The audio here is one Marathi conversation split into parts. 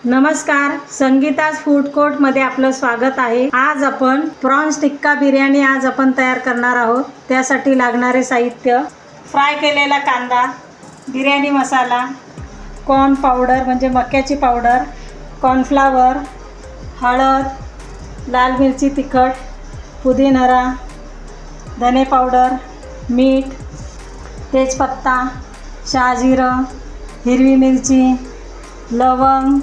नमस्कार संगीताज फूड कोर्टमध्ये आपलं स्वागत आहे. आज आपण प्रॉन्स टिक्का बिर्याणी आज आपण तयार करणार आहोत. त्यासाठी लागणारे साहित्य फ्राय केलेला कांदा बिर्याणी मसाला कॉर्न पावडर म्हणजे मक्याची पावडर कॉर्नफ्लावर हळद लाल मिरची तिखट पुदिनरा धने पावडर मीठ तेजपत्ता शहाजिरं हिरवी मिरची लवंग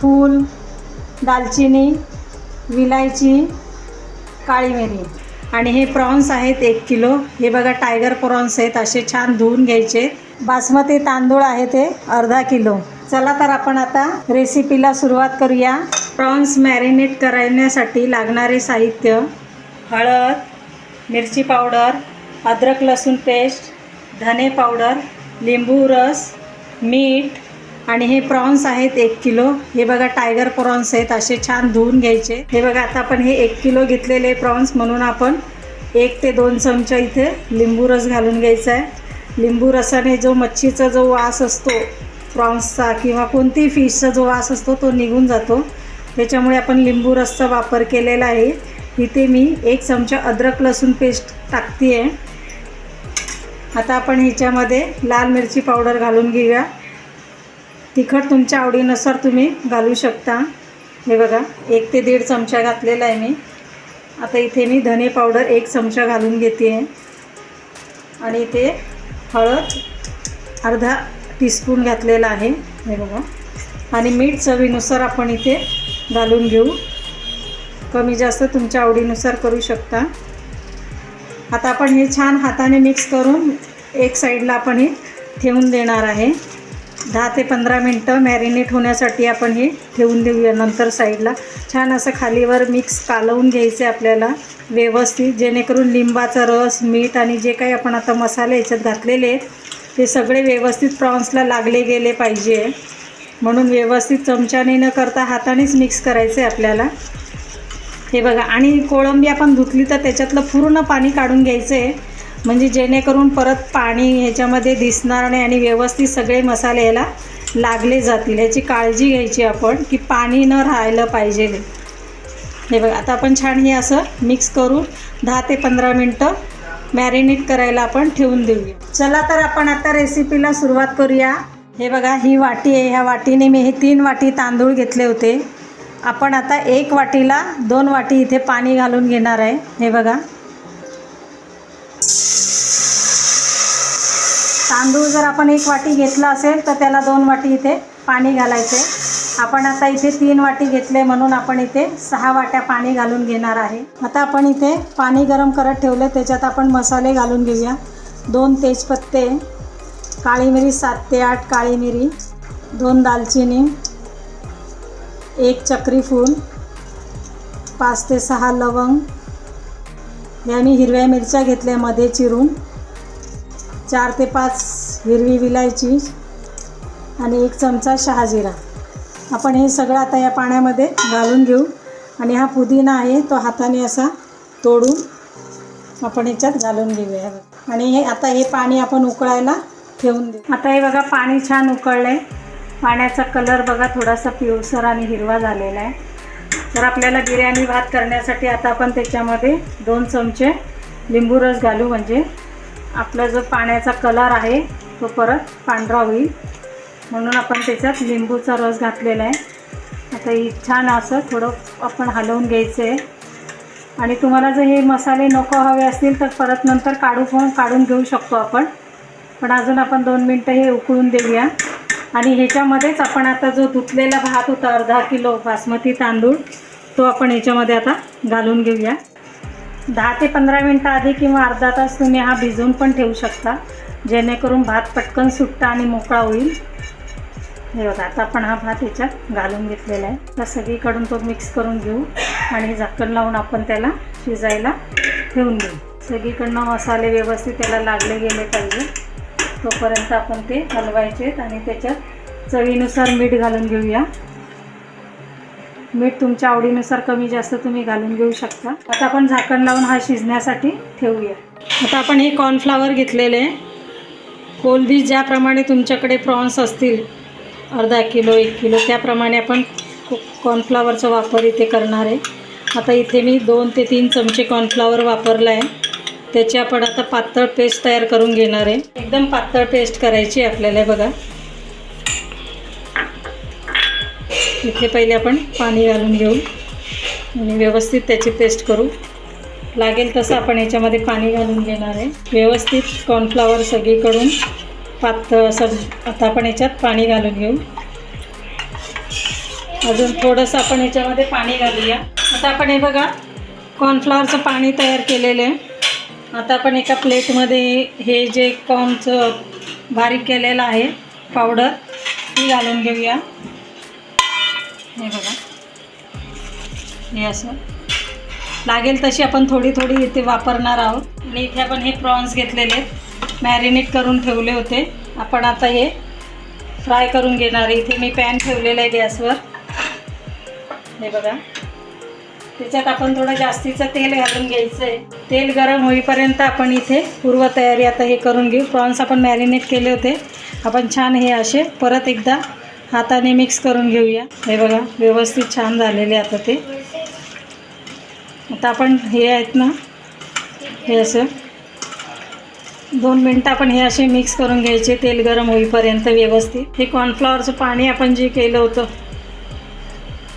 फूल दालचिनी विलायची काळी मिरी आणि हे प्रॉन्स आहेत एक किलो. हे बघा टायगर प्रॉन्स आहेत. असे छान धुवून घ्यायचे. बासमती तांदूळ आहे ते अर्धा किलो. चला तर आपण आता रेसिपीला सुरुवात करूया. प्रॉन्स मॅरिनेट करण्यासाठी लागणारे साहित्य हळद मिरची पावडर अद्रक लसूण पेस्ट धने पावडर लिंबू रस मीठ आणि हे प्रॉन्स आहेत एक किलो. हे बघा टायगर प्रॉन्स आहेत असे छान धुवून घ्यायचे. हे बघा आता आपण हे एक किलो घेतलेले प्रॉन्स. म्हणून आपण एक ते दोन चमचा इथे लिंबू रस घालून घ्यायचा आहे. लिंबू रसाने जो मच्छीचा जो वास असतो प्रॉन्सचा किंवा कोणतीही फिशचा जो वास असतो तो निघून जातो. त्याच्यामुळे आपण लिंबू रसचा वापर केलेला आहे. इथे मी एक चमचा अद्रक लसूण पेस्ट टाकते आहे आता आपण ह्याच्यामध्ये लाल मिरची पावडर घालून घेऊया. तिखट तुमच्या आवडीनुसार तुम्ही घालू शकता. हे बघा एक ते दीड चमचा घातलेला आहे मी. आता इथे मी धने पावडर एक चमचा घालून घेते आहे आणि इथे हळद अर्धा टीस्पून घातलेला आहे. हे बघा. आणि मीठ चवीनुसार आपण इथे घालून घेऊ. कमी जास्त तुमच्या आवडीनुसार करू शकता. आता आपण हे छान हाताने मिक्स करून एक साईडला आपण हे ठेवून देणार आहे. दहा ते पंधरा मिनटं मॅरिनेट होण्यासाठी आपण हे ठेवून देऊया नंतर साईडला छान असं खालीवर मिक्स कालवून घ्यायचे आपल्याला व्यवस्थित. जेणेकरून लिंबाचा रस मीठ आणि जे काही आपण आता मसाले याच्यात घातलेले आहेत ते सगळे व्यवस्थित प्रॉन्सला लागले गेले पाहिजे. म्हणून व्यवस्थित चमच्याने न करता हातानेच मिक्स करायचं आहे आपल्याला. हे बघा आणि कोळंबी आपण धुतली तर त्याच्यातलं पूर्ण पाणी काढून घ्यायचं आहे म्हणजे जेणेकरून परत पाणी ह्याच्यामध्ये दिसणार नाही आणि व्यवस्थित सगळे मसाले ह्याला लागले जातील. याची काळजी घ्यायची आपण की पाणी न राहायला पाहिजे. हे बघा आता आपण छान हे असं मिक्स करून दहा ते पंधरा मिनटं मॅरिनेट करायला आपण ठेवून देऊया. चला तर आपण आता रेसिपीला सुरुवात करूया. हे बघा ही वाटी आहे. ह्या वाटीने मी हे तीन वाटी तांदूळ घेतले होते. आपण आता एक वाटीला दोन वाटी इथे पाणी घालून घेणार आहे. हे बघा. तांदूळ जर आपण एक वाटी घेतला असेल तर त्याला दोन वाटी इथे पाणी घालायचे. आपण आता इथे तीन वाटी घेतले म्हणून आपण इथे सहा वाट्या पाणी घालून घेणार आहे. आता आपण इथे पाणी गरम करत ठेवले त्याच्यात आपण मसाले घालून घेऊया. दोन तेजपत्ते काळी मिरी सात ते आठ काळी मिरी दोन दालचिनी एक चक्री फूल पाच ते सहा लवंग या मी हिरव्या मिरच्या घेतल्या मध्ये चिरून. चार ते पाच हिरवी विलायची आणि एक चमचा शहाजिरा आपण हे सगळं आता या पाण्यामध्ये घालून घेऊ. आणि हा पुदिना आहे तो हाताने असा तोडून आपण याच्यात घालून घेऊया. आणि हे आता हे पाणी आपण उकळायला ठेवून देऊ. आता हे बघा पाणी छान उकळलं आहे पाण्याचा कलर बघा थोडासा पिवसर आणि हिरवा झालेला आहे. तर आपल्याला बिर्याणी भात करण्यासाठी आता आपण त्याच्यामध्ये दोन चमचे लिंबू रस घालू म्हणजे आपला जो पाण्याचा कलर आहे तो परत पांढरा होईल. म्हणून आपण त्याच्यात लिंबूचा रस घातलेला आहे. आता ही छान असं थोडं आपण हलवून घ्यायचं आहे. आणि तुम्हाला जर हे मसाले नको हवे असतील तर परत नंतर काढू पण काढून घेऊ शकतो आपण. पण अजून आपण दोन मिनटं हे उकळून देऊया. आणि ह्याच्यामध्येच आपण आता जो धुतलेला भात होता अर्धा किलो बासमती तांदूळ तो आपण ह्याच्यामध्ये आता घालून घेऊया. दहा ते पंधरा मिनटं आधी किंवा अर्धा तास तुम्ही हा भिजवून पण ठेवू शकता. जेणेकरून भात पटकन सुट्टा आणि मोकळा होईल. हे बघा आता आपण हा भात याच्यात घालून घेतलेला आहे. तर सगळीकडून तो मिक्स करून घेऊ आणि झाकण लावून आपण त्याला शिजायला ठेवून देऊ. सगळीकडनं मसाले व्यवस्थित त्याला लागले गेले पाहिजे. तोपर्यंत आपण ते हलवायचे आणि त्याच्यात चवीनुसार मीठ घालून घेऊया. मीठ तुमच्या आवडीनुसार कमी जास्त तुम्ही घालून घेऊ शकता. आता आपण झाकण लावून हा शिजण्यासाठी ठेवूया. आता आपण हे कॉर्नफ्लावर घेतलेले आहे. ज्याप्रमाणे तुमच्याकडे प्रॉन्स असतील अर्धा किलो एक किलो त्याप्रमाणे आपण कॉर्नफ्लावरचा वापर इथे करणार आहे. आता इथे मी दोन ते तीन चमचे कॉर्नफ्लावर वापरला आहे त्याची आपण आता पातळ पेस्ट तयार करून घेणार आहे. एकदम पातळ पेस्ट करायची आहे आपल्याला बघा. इथे पहिले आपण पाणी घालून घेऊ आणि व्यवस्थित त्याची पेस्ट करू. लागेल तसं आपण याच्यामध्ये पाणी घालून घेणार आहे. व्यवस्थित कॉर्नफ्लावर सगळीकडून पातळ असं आता आपण याच्यात पाणी घालून घेऊ. अजून थोडंसं आपण याच्यामध्ये पाणी घालूया. आता आपण हे बघा कॉर्नफ्लॉवरचं पाणी तयार केलेलं आहे. आता आपण एका प्लेटमध्ये हे जे कॉर्नचं बारीक केलेलं आहे पावडर ती घालून घेऊया. हे बघा. हे असं. लागेल तशी आपण थोडी थोडी इथे वापरणार आहोत. आणि इथे आपण हे प्रॉन्स घेतलेले आहेत. मॅरिनेट करून ठेवले होते. आपण आता हे फ्राय करून घेणार आहे. इथे मी पॅन ठेवलेलं आहे गॅसवर. हे बघा. त्याच्यात आपण थोडं जास्तीचं तेल घालून घ्यायचं आहे. तेल गरम होईपर्यंत आपण इथे पूर्वतयारी आता हे करून घेऊ. प्रॉन्स आपण मॅरिनेट केले होते. आपण छान हे असे परत एकदा हाताने मिक्स करून घेऊया. हे बघा व्यवस्थित छान झालेले आता ते. आता आपण हे आहेत ना हे असं. दोन मिनटं आपण हे असे मिक्स करून घ्यायचे तेल गरम होईपर्यंत व्यवस्थित. हे कॉर्नफ्लॉवरचं पाणी आपण जे केलं होतं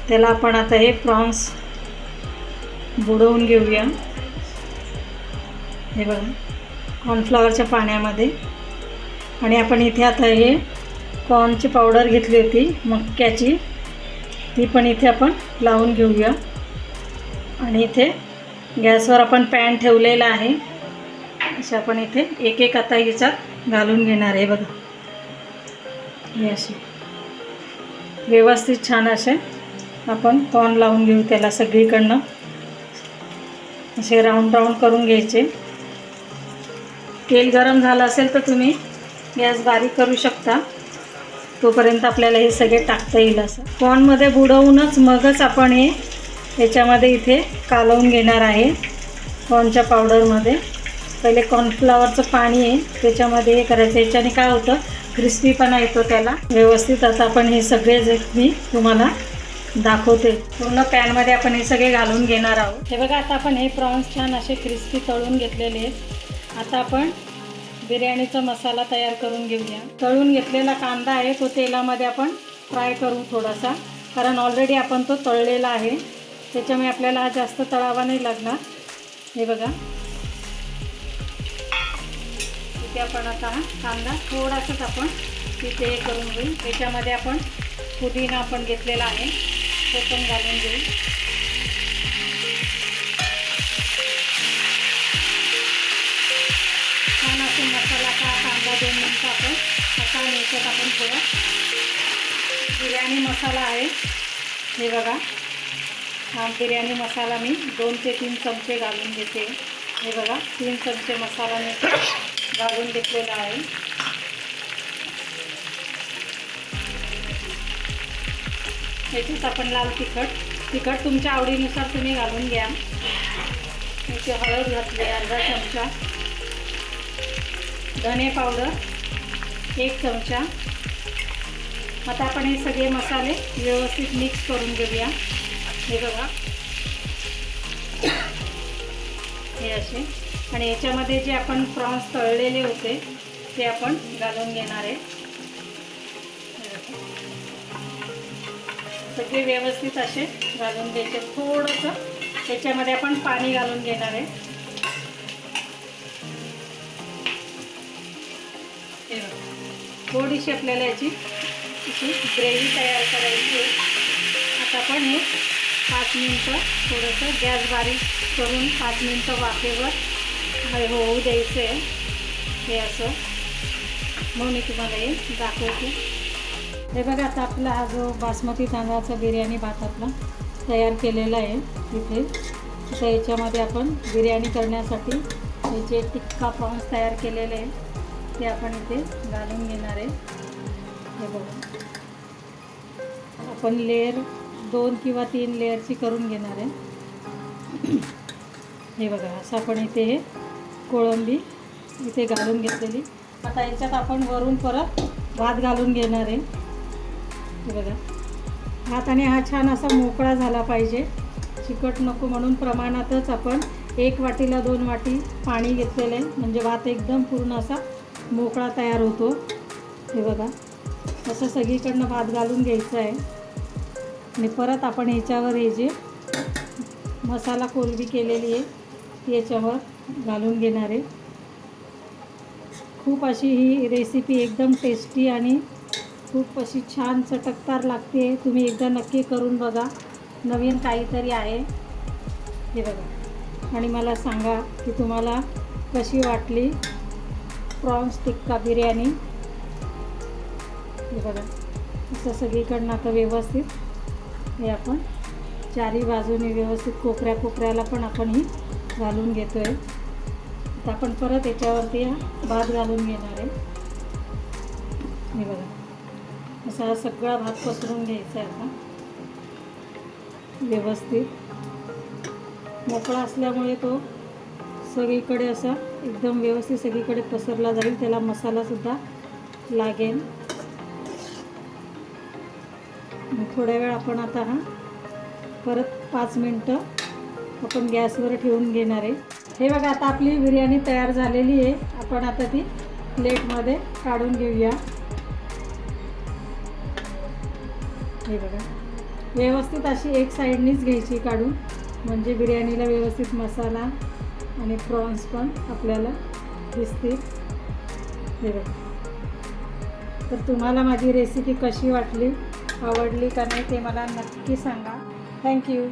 त्याला आपण आता हे प्रॉन्स बुडवून घेऊया. हे बघा कॉर्नफ्लॉवरच्या पाण्यामध्ये. आणि आपण इथे आता हे कॉर्नची पावडर घेतली होती मक्याची. ती पण इथे आपण लावून घेऊया. आणि इथे गॅसवर आपण पॅन ठेवलेला आहे. असे आपण इथे एक एक आता याच्यात घालून घेणार आहे बघा. हे असे. व्यवस्थित छान असे आपण कॉर्न लावून घेऊ त्याला सगळीकडनं. असे राऊंड राऊंड करून घ्यायचे. तेल गरम झालं असेल तर तुम्ही गॅस बारीक करू शकता. तोपर्यंत आपल्याला हे सगळे टाकता येईल असं. कॉर्नमध्ये बुडवूनच मगच आपण हे याच्यामध्ये इथे कालवून घेणार आहे कॉर्नच्या पावडरमध्ये. पहिले कॉर्नफ्लावरचं पाणी आहे त्याच्यामध्ये हे करायचं. याच्याने काय होतं क्रिस्पीपणा येतो त्याला. व्यवस्थित आता आपण हे सगळे जे मी तुम्हाला दाखवते. पूर्ण पॅनमध्ये आपण हे सगळे घालून घेणार आहोत. हे बघा आता आपण हे प्रॉन्स छान असे क्रिस्पी तळून घेतलेले आहेत. आता आपण बिर्याणीचा मसाला तयार करून घेऊया. तळून घेतलेला कांदा आहे तो तेलामध्ये आपण फ्राय करू थोडासा. कारण ऑलरेडी आपण तो तळलेला आहे. त्याच्यामुळे आपल्याला हा जास्त तळावा नाही लागणार. हे बघा. इथे आपण आता हा कांदा थोडासाच आपण तिथे हे करून घेऊ. त्याच्यामध्ये आपण पुदिना आपण घेतलेला आहे. तो पण घालून घेऊ. का दोन मिनटं आपण असा याच्यात आपण थोडा बिर्याणी मसाला आहे. हे बघा. हा बिर्याणी मसाला मी दोन ते तीन चमचे घालून घेते. हे बघा तीन चमचे मसाला मी घालून घेतलेला आहे. याच्यात आपण लाल तिखट तिखट तुमच्या आवडीनुसार तुम्ही घालून घ्या. याची हळद घातली अर्धा चमचा. धने पावडर एक चमचा. आता आपण हे सगळे मसाले व्यवस्थित मिक्स करून घेऊया. हे बघा. हे असे. आणि याच्यामध्ये जे आपण प्रॉन्स तळलेले होते ते आपण घालून घेणार आहे. सगळे व्यवस्थित असे घालून घ्यायचे. थोडंसं त्याच्यामध्ये आपण पाणी घालून घेणार आहे. थोडीशी आपल्याला याची अशी ग्रेव्ही तयार करायची आहे. आता आपण हे पाच मिनटं थोडंसं गॅस बारीक करून पाच मिनटं वाफेवर हे होऊ द्यायचं आहे हे असं. म्हणून मी तुम्हाला हे दाखवते. हे बघा आता आपला हा जो बासमती तांदळाचा बिर्याणी भात आपला तयार केलेला आहे तिथे आता याच्यामध्ये आपण बिर्याणी करण्यासाठी याचे टिक्का प्रॉन्स तयार केलेले आहे ते आपण इथे घालून घेणार आहे. हे बघा. आपण लेअर दोन किंवा तीन लेअरची करून घेणार आहे. हे बघा असं आपण इथे हे कोळंबी इथे घालून घेतलेली. आता याच्यात आपण वरून परत भात घालून घेणार आहे. हे बघा. भात आणि हा छान असा मोकळा झाला पाहिजे. चिकट नको म्हणून प्रमाणातच आपण एक वाटीला दोन वाटी पाणी घेतलेलं आहे. म्हणजे भात एकदम पूर्ण असा मोकळा तयार होतो. हे बघा. असं सगळीकडनं भात घालून घ्यायचं आहे. आणि परत आपण ह्याच्यावर हे जे मसाला कोलबी केलेली आहे ती याच्यावर घालून घेणार आहे. खूप अशी ही रेसिपी एकदम टेस्टी आणि खूप अशी छान चटकदार लागते. तुम्ही एकदा नक्की करून बघा. नवीन काहीतरी आहे. हे बघा. आणि मला सांगा की तुम्हाला कशी वाटली? प्रॉन्स टिक्का बिर्याणी. हे बघा असं सगळीकडनं आता व्यवस्थित हे आपण चारी बाजूने व्यवस्थित कोपऱ्या कोपऱ्याला पण आपण ही घालून घेतो आहे आता आपण परत याच्यावरती हा भात घालून घेणार आहे. हे बघा असा हा सगळा भात पसरून घ्यायचा आहे आता. व्यवस्थित. मोकळा असल्यामुळे तो सगळीकडे असा एकदम व्यवस्थित सगळीकडे पसरला जाईल. त्याला मसालासुद्धा लागेल. मग थोड्या वेळ आपण आता हा परत पाच मिनटं आपण गॅसवर ठेवून घेणार आहे. हे बघा आता आपली बिर्याणी तयार झालेली आहे. आपण आता ती प्लेटमध्ये काढून घेऊया. हे बघा व्यवस्थित अशी एक साईडनीच घ्यायची काढून. म्हणजे बिर्याणीला व्यवस्थित मसाला आणि प्रॉन्स पण आपल्याला दिसतील. हे बघा. तर तुम्हाला माझी रेसिपी कशी वाटली आवडली का नाही ते मला नक्की सांगा. थँक्यू